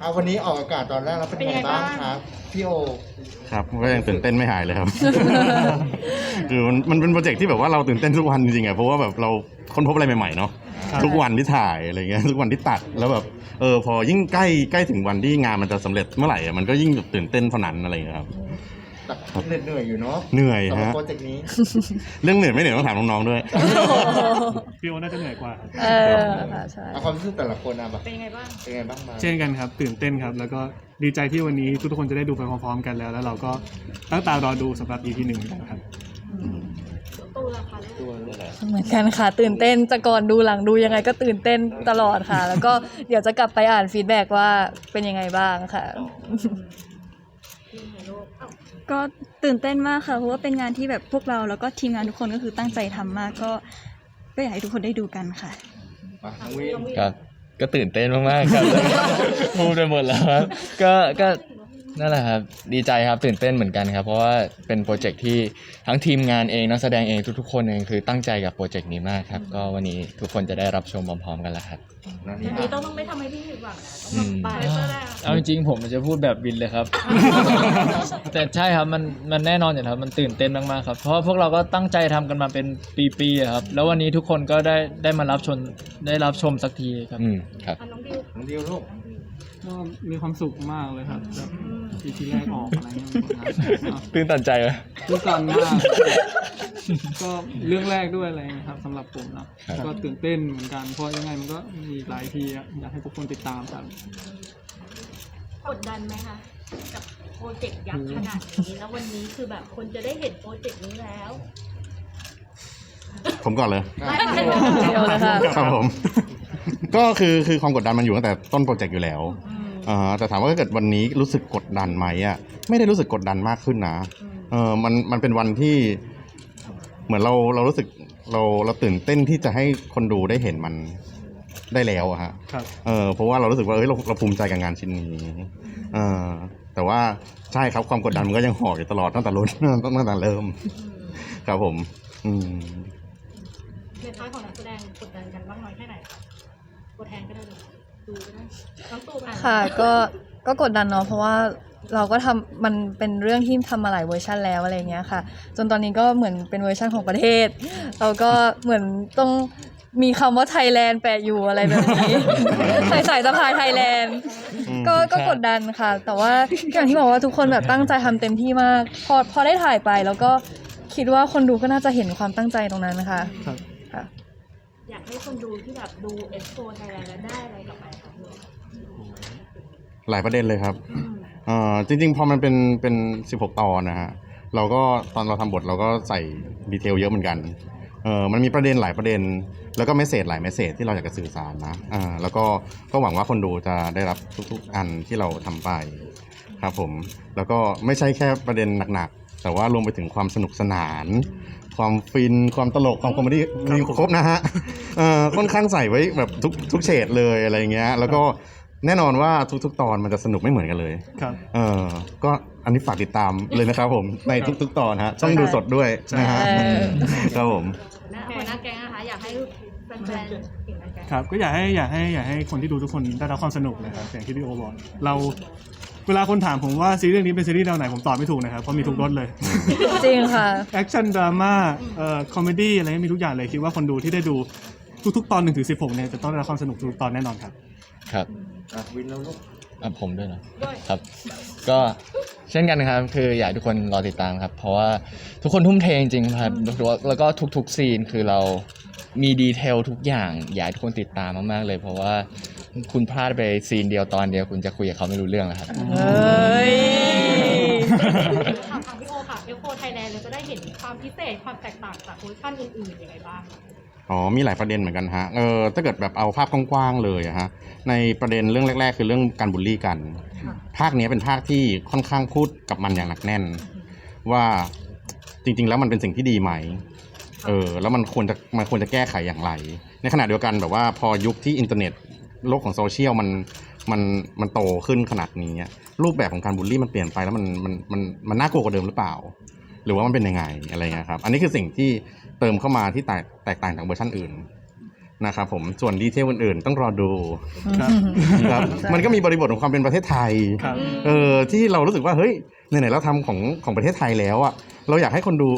เอาวันนี้ออกอากาศตอนแรกแล้วเป็นเป็นไงยังไงบ้างบ้างครับพี่โอ ครับก็ยังตื่นเต้นไม่หายเลยครับ คือมันมันเป็นโปรเจกต์ที่แบบว่าเราตื่นเต้นทุกวันจริงๆอะเพราะว่าแบบเราค้นพบอะไรใหม่ๆเนาะทุกวันที่ถ่ายอะไรเงี้ยทุกวันที่ตัดแล้วแบบเออพอยิ่งใกล้ใกล้ถึงวันที่งานมันจะสำเร็จเมื่อไหร่อะมันก็ยิ่งแบบตื่นเต้นเท่านั้นอะไรเงี้ยครับ แต่เหนื่อยๆอยู่เนาะเหนื่อยสำหรับฮะ โปรเจกต์นี้ เรื่องเหนื่อยไม่เหนื่อยต้องถามน้องๆด้วย พี่โอน่าจะเหนื่อยกว่าครับเออค่ะใช่ เอาความรู้สึกแต่ละคนอะแบบเป็นยังไงบ้างเป็นไงบ้างมาเช่นกันครับ ตื่นเต้นครับ แล้วก็ดีใจที่วันนี้ทุกๆคนจะได้ดูไปพร้อมๆกันแล้ว แล้วเราก็ตั้งตารอดูสำหรับ EP หนึ่งเหมือนกันครับ ตู้ราคาลูกตัวเลย เหมือนกันค่ะตื่นเต้นจะก่อนดูหลังดูยังไงก็ตื่นเต้นตลอดค่ะ แล้วก็เดี๋ยวจะกลับไปอ่านฟีดแบ็กว่าเป็นยังไงบ้างค่ะ ที่ไหนลูกเอ้า ก็ตื่นเต้นมากค่ะเพราะว่าเป็นงานที่แบบพวกเราแล้วก็ทีมงานทุกคนก็คือตั้งใจทำมากก็ ก็อยากให้ทุกคนได้ดูกันค่ะองวินน้องวิน ครับก็ตื่นเต้นมากๆครับ พูดไปหมดแล้วครับก็ก็ นั่นแหละครับ ดีใจครับตื่นเต้นเหมือนกันครับ เพราะว่าเป็นโปรเจกต์ที่ทั้งทีมงานเองนักแสดงเองทุกๆคนเองคือตั้งใจกับโปรเจกต์นี้มากครับ ก็วันนี้ทุกคนจะได้รับชมพร้อมๆกันแล้วครับนั่นอันนี่นี้ต้องต้องไม่ทำให้พี่ผิดหวังนะต้องแบบไปเพื่อได้เอาจริงๆผมจะพูดแบบวินเลยครับ แต่ใช่ครับมันมันแน่นอนอยู่แล้วมันตื่นเต้นมากๆครับ เพราะว่าพวกเราก็ตั้งใจทำกันมาเป็นปีๆอะครับ แล้ววันนี้ทุกคนก็ได้ได้มารับชมได้รับชมสักทีครับ อืมครับอะน้องดิว น้องดิวลูก ก็มีความสุขมากเลยครับแบบ EP แรกออกอะไรเงี้ยตื่นตันใจไหม ตื่นตันมาก ก็เรื่องแรกด้วยอะไรเงี้ยครับสำหรับผมเนาะครับก็ตื่นเต้นเหมือนกันเพราะยังไงมันก็มีอีกหลายทีอะอยากให้ทุกคนติดตามครับ กดดันไหมคะ กับโปรเจกต์ยักษ์ขนาดนี้แล้ววันนี้คือแบบคนจะได้เห็นโปรเจกต์นี้แล้วผมก่อนเลย ไม่ไม่ไม่ เดี๋ยวนะคะครับผม ก็คือคือความกดดันมันอยู่ตั้งแต่ต้นโปรเจกต์อยู่แล้ว อ่าแต่ถามว่าถ้าเกิดวันนี้รู้สึกกดดันไหมอะไม่ได้รู้สึกกดดันมากขึ้นนะเออมันมันเป็นวันที่ เหมือนเราเรารู้สึกเราเราตื่นเต้นที่จะให้คนดูได้เห็นมันได้แล้วอะฮะครับ เออเพราะว่าเรารู้สึกว่าเฮ้ยเราเราภูมิใจกับงานชิ้นนี้เออแต่ว่าใช่ครับความกดดันมันก็ยังห่ออยู่ตลอดตั้งแต่รุ่น ตั้งแต่เริ่ม ครับผม อืมในพาร์ทของนักแสดงกดดันกันบ้างน้อยแค่ไหนคะตัวแทนก็ได้เลย ดูก็ได้น้องตูอะค่ะก็ก็กดดันเนาะเพราะว่าเราก็ทำมันเป็นเรื่องที่ทำมาหลายเวอร์ชันแล้วอะไรเงี้ยค่ะ จนตอนนี้ก็เหมือนเป็นเวอร์ชันของประเทศ เราก็เหมือนต้องมีคำว่าไทยแลนด์แปะอยู่อะไรแบบนี้ ใส่ใส่สะพายไทยแลนด์อืมก็ก็กดดันค่ะ แต่ว่าอย่างที่บอกว่าทุกคนแบบตั้งใจทำเต็มที่มาก พอพอได้ถ่ายไปแล้วก็คิดว่าคนดูก็น่าจะเห็นความตั้งใจตรงนั้นนะคะ ครับ ค่ะ อยาก ให้คนดูที่แบบดูเอ็กโปไทยแลนด์แล้วได้อะไรกลับไปครับลูกหลายประเด็นเลยครับอืมเอ่อจริง ๆ พอมันเป็นเป็น 16 ตอนนะฮะเราก็ตอนเราทำบทเราก็ใส่ดีเทลเยอะเหมือนกันเออมันมีประเด็นหลายประเด็น แล้วก็เมสเซจหลายเมสเซจที่เราอยากจะสื่อสารนะอ่าแล้วก็ก็หวังว่าคนดูจะได้รับทุกๆ อันที่เราทำไปครับผมแล้วก็ไม่ใช่แค่ประเด็นหนักๆ แต่ว่ารวมไปถึงความสนุกสนาน ความฟินความตลกความคอมเมดี้มีครบนะฮะเอ่อค่อนข้างใส่ไว้แบบทุกทุกเฉดเลยอะไรเงี้ย แล้วก็แน่นอนว่าทุกๆ ตอนมันจะสนุกไม่เหมือนกันเลย ครับ เออก็อันนี้ฝากติดตามเลยนะครับผมในทุกๆ ตอนฮะต้องดูสดด้วยนะฮะเออ ครับผมหน้าหัวหน้าแก๊งนะคะอยากให้แฟนๆเห็นหน้าแก๊ง ครับก็อยากให้อยากให้อยากให้คนที่ดูทุกคนได้รับความสนุกนะครับอย่างที่พี่โอบอกเรา เวลาคนถามผมว่าซีรีส์เรื่องนี้เป็นซีรีส์แนวไหนผมตอบไม่ถูกนะครับเพราะมีทุกรสเลย จริงค่ะ แอคชั่นดราม่าเอ่อคอมเมดี้อะไรมีทุกอย่างเลยคิดว่าคนดูที่ได้ดูทุกๆ ตอน1ถึง16เนี่ยจะต้องได้รับความสนุกทุกตอนแน่นอนครับ ครับอะวินแล้วลูกอะผมด้วยเนาะด้วยครับ ก็เช่นกันครับ คืออยากให้ทุกคนรอติดตามครับ เพราะว่าทุกคนทุ่มเทจริงๆครับแล้วก็ทุกๆซีนคือเรามีดีเทลทุกอย่างอยากให้ทุกคนติดตามมากๆเลย เพราะว่า คุณพลาดไปซีนเดียวตอนเดียวคุณจะคุยกับเขาไม่รู้เรื่องแล้วครับ เฮ้ย ถามทางพี่โอค่ะเอ็กโปไทยแลนด์เราจะได้เห็นความพิเศษความแตกต่างจากเวอร์ชันอื่นๆยังไงบ้าง อ๋อ มีหลายประเด็นเหมือนกันฮะ เออ ถ้าเกิดแบบเอาภาพกว้างๆเลยอะฮะ ในประเด็นเรื่องแรก ๆ คือเรื่องการบูลลี่กันภาคนี้เป็นภาคที่ค่อนข้างพูดกับมันอย่างหนักแน่น ว่าจริงๆ แล้วมันเป็นสิ่งที่ดีไหม เออ แล้วมันควรจะมันควรจะแก้ไขอย่างไร ในขณะเดียวกันแบบว่าพอยุคที่อินเทอร์เน็ต โลกของโซเชียลมันมันมันโตขึ้นขนาดนี้อะรูปแบบของการบูลลี่มันเปลี่ยนไปแล้วมันมันมันมันน่ากลัวกว่าเดิมหรือเปล่า หรือว่ามันเป็นยังไงอะไรเงี้ยครับ อันนี้คือสิ่งที่เติมเข้ามาที่แตกแตกต่างจากเวอร์ชันอื่นนะครับผมส่วนดีเทลอื่นๆ ต้องรอดูครับครับมันก็มีบริบทของความเป็นประเทศไทยครับเออที่เรารู้สึกว่าเฮ้ยไหนๆเราทำของของประเทศไทยแล้วอะเราอยากให้คนดู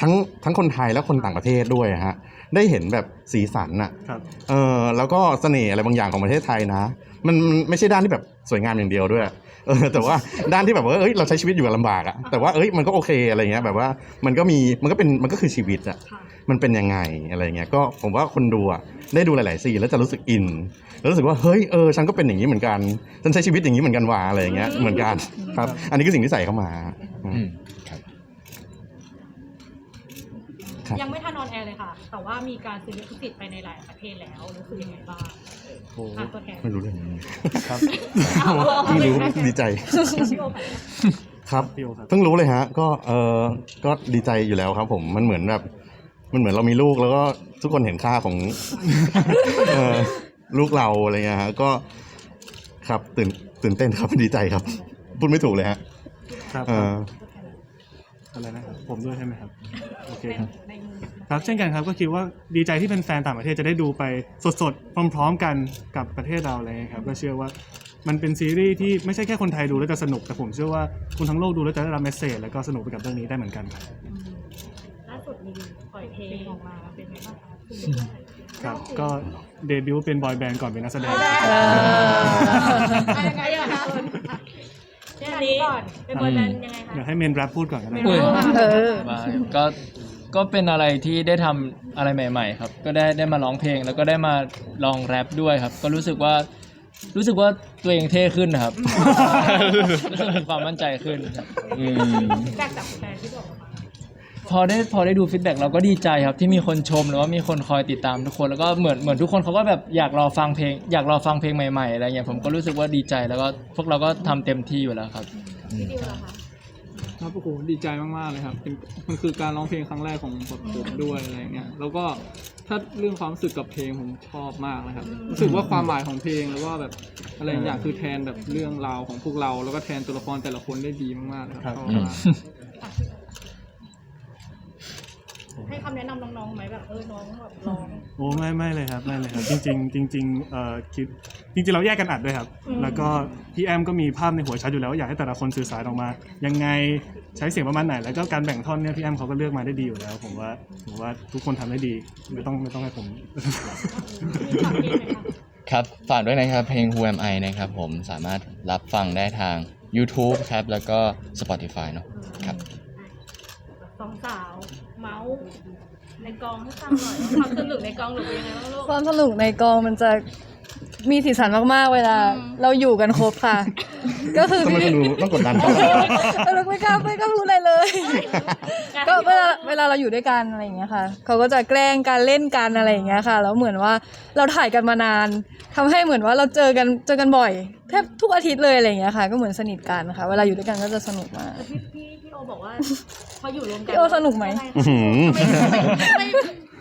ทั้งทั้งคนไทยและคนต่างประเทศด้วยอะฮะได้เห็นแบบสีสันอะครับ เออแล้วก็เสน่ห์อะไรบางอย่างของประเทศไทยนะมันมันไม่ใช่ด้านที่แบบสวยงามอย่างเดียวด้วยเออแต่ว่าด้านที่แบบว่าเอ้ยเราใช้ชีวิตอยู่กับลำบากอะแต่ว่าเอ้ยมันก็โอเคอะไรเงี้ยแบบว่ามันก็มีมันก็เป็นมันก็คือชีวิตอะค่ะมันเป็นยังไงอะไรเงี้ยก็ผมว่าคนดูอะได้ดูหลาย ๆ ซีนแล้วจะรู้สึกอินแล้วรู้สึกว่าเฮ้ยเออฉันก็เป็นอย่างนี้เหมือนกันฉันใช้ชีวิตอย่างนี้เหมือนกันว่ะอะไรอย่างเงี้ยเหมือนกันครับ อันนี้คือสิ่งที่ใส่เข้ามาอืมอืมครับ ครับ ยังไม่ทันออนแอร์เลยค่ะ แต่ว่ามีการซื้อลิขสิทธิ์ไปในหลายประเทศแล้วรู้สึกยังไงบ้างโอ้อะตัวแทนไม่รู้เรื่องนี้ครับเพิ่งรู้ดีใจพี่โอค่ะครับ พี่โอครับ เพิ่งรู้เลยฮะ ก็เออก็ดีใจอยู่แล้วครับ ผมมันเหมือนแบบ มันเหมือนเรามีลูกแล้วก็ทุกคนเห็นค่าของ เออลูกเราอะไรเงี้ยฮะก็ครับตื่นตื่นเต้นครับดีใจครับ พูดไม่ถูกเลยฮะครับ เออ อะไรนะครับผมด้วยใช่ไหมครับโอเคเป็นครับในมือครับเช่นกันครับก็คิดว่าดีใจที่เป็นแฟนต่างประเทศจะได้ดูไปสดๆพร้อมๆกันกับประเทศเราอะไรเลยครับก็เชื่อว่ามันเป็นซีรีส์ที่ไม่ใช่แค่คนไทยดูแล้วจะสนุกแต่ผมเชื่อว่าคนทั้งโลกดูแล้วจะได้รับเมสเซจแล้วก็สนุกไปกับเรื่องนี้ได้เหมือนกันครับล่าสุดมีปล่อยเพลงออกมาเป็นไงบ้างคะครับก็เดบิวต์เป็นบอยแบนด์ก่อนเป็นนักแสดง เอออะยังไงอะคะเรื่องนี้ก่อนเป็นบอยแบนด์ยังไงคะ เดี๋ยวให้เมนแรปพูดก่อนก็ได้อุ้ยเออมาก็ก็เป็นอะไรที่ได้ทำอะไรใหม่ ๆ ครับ ก็ได้ได้มาร้องเพลงแล้วก็ได้มาลองแรปด้วยครับ ก็รู้สึกว่ารู้สึกว่าตัวเองเท่ขึ้นนะครับ รู้สึกมีความมั่นใจขึ้นครับ อืมแรกจากแฟนที่บอกมา พอได้พอได้ดูฟีดแบ็กเราก็ดีใจครับที่มีคนชมหรือว่ามีคนคอยติดตามทุกคนแล้วก็เหมือนเหมือนทุกคนเขาก็แบบอยากรอฟังเพลง อยากรอฟังเพลงใหม่ๆอะไรเงี้ยผมก็รู้สึกว่าดีใจแล้วก็พวกเราก็ทำเต็มที่อยู่แล้วครับ พี่ดิวเหรอคะครับโอ้โหดีใจมากๆเลยครับเป็นมันคือการร้องเพลงครั้งแรกของผมผมด้วยอะไรเงี้ยแล้วก็ถ้าเรื่องความรู้สึกกับเพลงผมชอบมากนะครับรู้สึกว่าความหมายของเพลงแล้วก็แบบอะไรอย่างคือแทนแบบเรื่องราวของพวกเรา แล้วก็แทนตัวละครแต่ละคนได้ดีมากๆเลยครับชอบมาก ให้คำแนะนำน้องๆไหมแบบเออน้องแบบร้อง โอ้ไม่ไม่เลยครับไม่เลยครับ จริงๆจริงๆเอ่อคิดจริงๆเราแยกกันอัดด้วยครับ อืม แล้วก็พี่แอมก็มีภาพในหัวชัดอยู่แล้วว่าอยากให้แต่ละคนสื่อสารออกมา ยังไงใช้เสียงประมาณไหน แล้วก็การแบ่งท่อนเนี่ยพี่แอมเขาก็เลือกมาได้ดีอยู่แล้ว ผมว่าผมว่าทุกคนทำได้ดีไม่ต้องไม่ต้องให้ผม มีฝากเพลงไหมคะครับ ฝากด้วยนะครับ เพลง Who Am I นะครับผมสามารถรับฟังได้ทาง YouTube ครับ แล้วก็ Spotify เนอะ ครับ สองสาวเมาส์ ในกองให้ฟังหน่อยว่าความสนุกในกองหรือเป็นยังไงบ้างลูกความสนุกในกองมันจะ มีสีสันมากๆ เวลาอืมเราอยู่กันครบค่ะ ก็คือทำไมคนดูต้องกดดันเขาเราไม่กล้าไม่กล้าพูดอะไรเลย ก็เวลาเวลาเราอยู่ด้วยกันอะไรอย่างเงี้ยค่ะ เขาก็จะแกล้งการเล่นกันอะไรอย่างเงี้ยค่ะ แล้วเหมือนว่าเราถ่ายกันมานานทำให้เหมือนว่าเราเจอกันเจอกันบ่อยแทบทุกอาทิตย์เลยอะไรอย่างเงี้ยค่ะ ก็เหมือนสนิทกันค่ะ เวลาอยู่ด้วยกันก็จะสนุกมาก พี่พี่พี่โอบอกว่า พออยู่รวมกันพี่โอสนุกไหม อื้อหือทำไมทำไม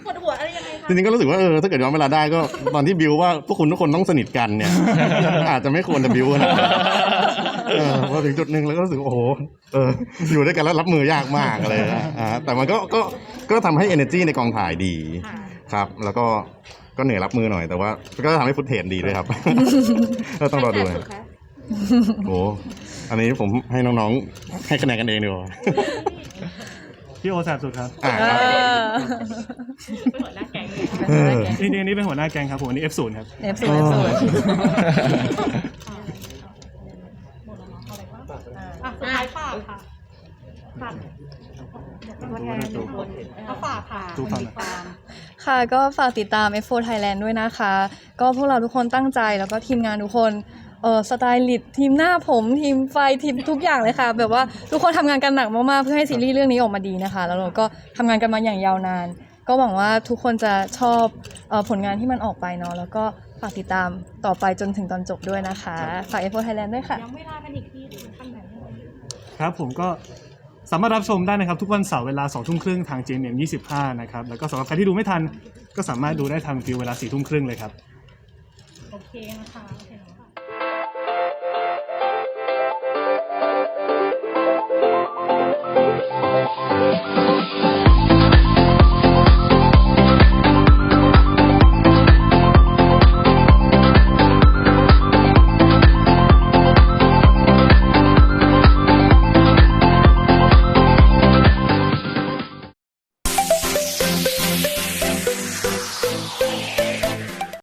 ปวดหัวอะไรยังไงคะจริงๆก็รู้สึกว่าเออถ้าเกิดย้อนเวลาได้ก็ตอนที่บิวว่าพวกคุณทุกคนต้องสนิทกันเนี่ย อาจจะไม่ควรจะบิวขนาดนั้นเออพอถึงจุดหนึ่งแล้วก็รู้สึกว่าโอ้โหเอออยู่ด้วยกันแล้วรับมือยากมากอะไรนะอ่าแต่มันก็ก็ก็ทำให้ energy ในกองถ่ายดีค่ะครับ แล้วก็ก็เหนื่อยรับมือหน่อยแต่ว่า ก็ทำให้ฟุตเทจดีด้วยครับ ก็ต้องรอดูใคนะแสบสุคะโอ้อันนี้ผมให้น้องๆ ให้คะแนนกันเองดีกว่า พี่โอแสบสุดครับอ่าเอครับอเป็นหัวหน้าแก๊งเลย เออ จริงๆอันนี้เป็นหัวหน้าแก๊งครับผมอันนี้ F0 ครับ เอฟศูนย์เอฟศูนย์หมดแล้วเนาะเอาอะไรบ้างอะสุดท้ายฝากค่ะฝากตัวแทนทุกคนเอาฝากค่ะทุกคนค่ะก็ฝากติดตาม F4 Thailand ด้วยนะคะ ก็พวกเราทุกคนตั้งใจแล้วก็ทีมงานทุกคน เออสไตลิสต์ทีมหน้าผมทีมไฟทีมทุกอย่างเลยค่ะ แบบว่าทุกคนทำงานกันหนักมากๆเพื่อให้ซีรีส์เรื่องนี้ออกมาดีนะคะ แล้วเราก็ทำงานกันมาอย่างยาวนาน ก็หวังว่าทุกคนจะชอบเออผลงานที่มันออกไปเนาะแล้วก็ฝากติดตามต่อไปจนถึงตอนจบด้วยนะคะฝาก F4 Thailand ด้วยค่ะ ย้ำเวลากันอีกทีถึงขั้นไหนครับผมก็สามารถรับชมได้นะครับทุกวันเสาร์เวลา2ทุ่มครึ่งทาง JMM 25 นะครับ แล้วก็สำหรับใครที่ดูไม่ทันก็สามารถดูได้ทางฟิวเวลา4ทุ่มครึ่งเลยครับ โอเคนะคะโอเคเนาะ